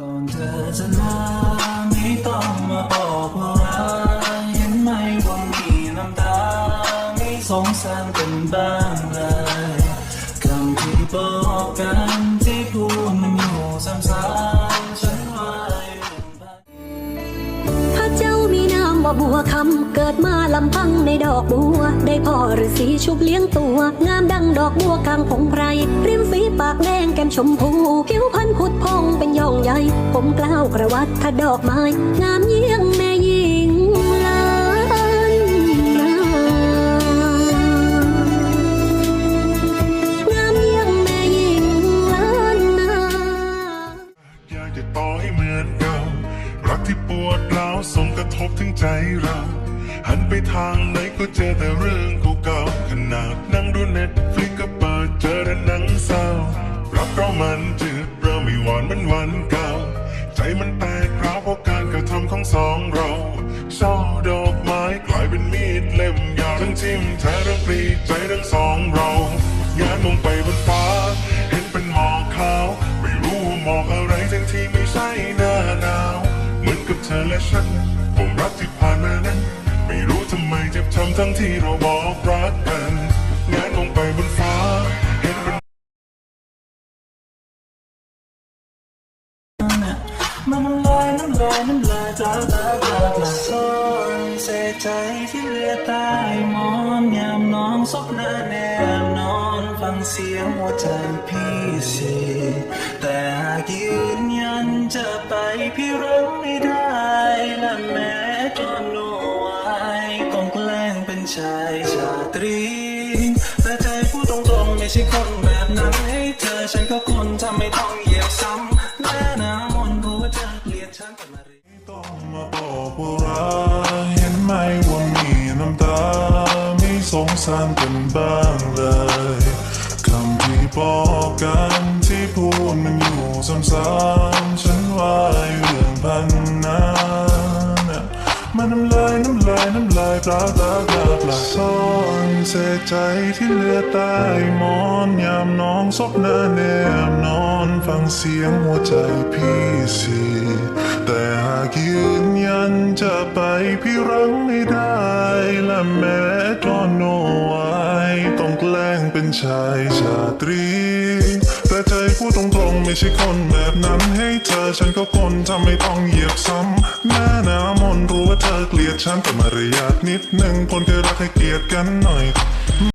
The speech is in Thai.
ก่อนเธอจะลาไม่ต้องมาบอกว่าเห็นไหมว่ามีน้ำตาไม่สงสารกันบ้างเลย ว่าบัวคำเกิดมาลำพังในดอกบัว ได้พ่อฤาษีชุบเลี้ยงตัว งามดังดอกบัวกลางพงไพรริมฝีปากแดงแก้มชมพูผิวพรรณผุดพองเป็นย่องใหญ่ ผมกล้าวกระวัดถ้าดอกไม้ งามเยี่ยงแม่หญิงล้านนา งามเยี่ยงแม่หญิงล้านนา อยากจะต่อให้เหมือนเก่ารักที่ปวดร้าวส่ง ทบถึงใจเรา หันไปทางไหนก็เจอแต่เรื่องเก่าๆขนาดนั่งดูเน็ตฟลิกก็เปิดเจอแต่หนังเศร้า รักเรามันจืดเราไม่หวานเหมือนวันเก่า ใจมันแตกร้าวเพราะการกระทำของสองเราช่อดอกไม้กลายเป็นมีดเล่มยาวทั้งทิ่มแท้ทั้งปลีกใจทั้งสองเรางานมองไปบนฟ้า เห็นเป็นหมอกขาว ไม่รู้ว่าหมอกอะไรทั้งที่ไม่ใช่หน้าหนาว เหมือนกับเธอและฉัน รักที่ผ่านมานั้น ไม่รู้ทำไมเจ็บช้ำทั้งที่เราบอกรักกันงานมองไปบนฟ้าเห็นเป็นมันลอยน้ำลอยน้ำลายจากตาตาตาซ่อนเสียใจที่เหลือใต้หมอนยามน้องซบหน้าแนมนอนฟังเสียงหัวใจพี่สิแม้อนโนไว้ต้องแกล้งเป็นชายชาตรีแต่ใจพูดตรงๆไม่ใช่คนแบบนั้นให้เธอฉันก็คนทำไม่ต้องเหยียบซ้ำแม้หนามนรู้ว่าเธอเกลียดฉันแต่มาเรีต้องมาบอกว่ารักเห็นไหมว่ามีน้ำตาไม่สงสารกันบ้างเลยคำที่บอกกันที่พูดมันอยู่ซ้ำๆฉัน น้ำลายปลาปลาปลาซ่อนเศษใจที่เหลือใต้หมอนยามน้องซบหน้าแนมนอนฟังเสียงหัวใจพี่สิแต่หากยืนยันจะไปพี่รังไม่ได้และแม้ตอนโนไว้ต้องแกล้งเป็นชายชาตรีแต่ใจพูดตรงๆไม่ใช่คนแบบนั้นให้เธอฉันก็คนทำไม่ต้องเหยียบซ้ำแม่หนามนรู้ว่า เธอเกลียดฉันแต่มารยาทนิดนึงคนเคยรักให้เกียดกันหน่อย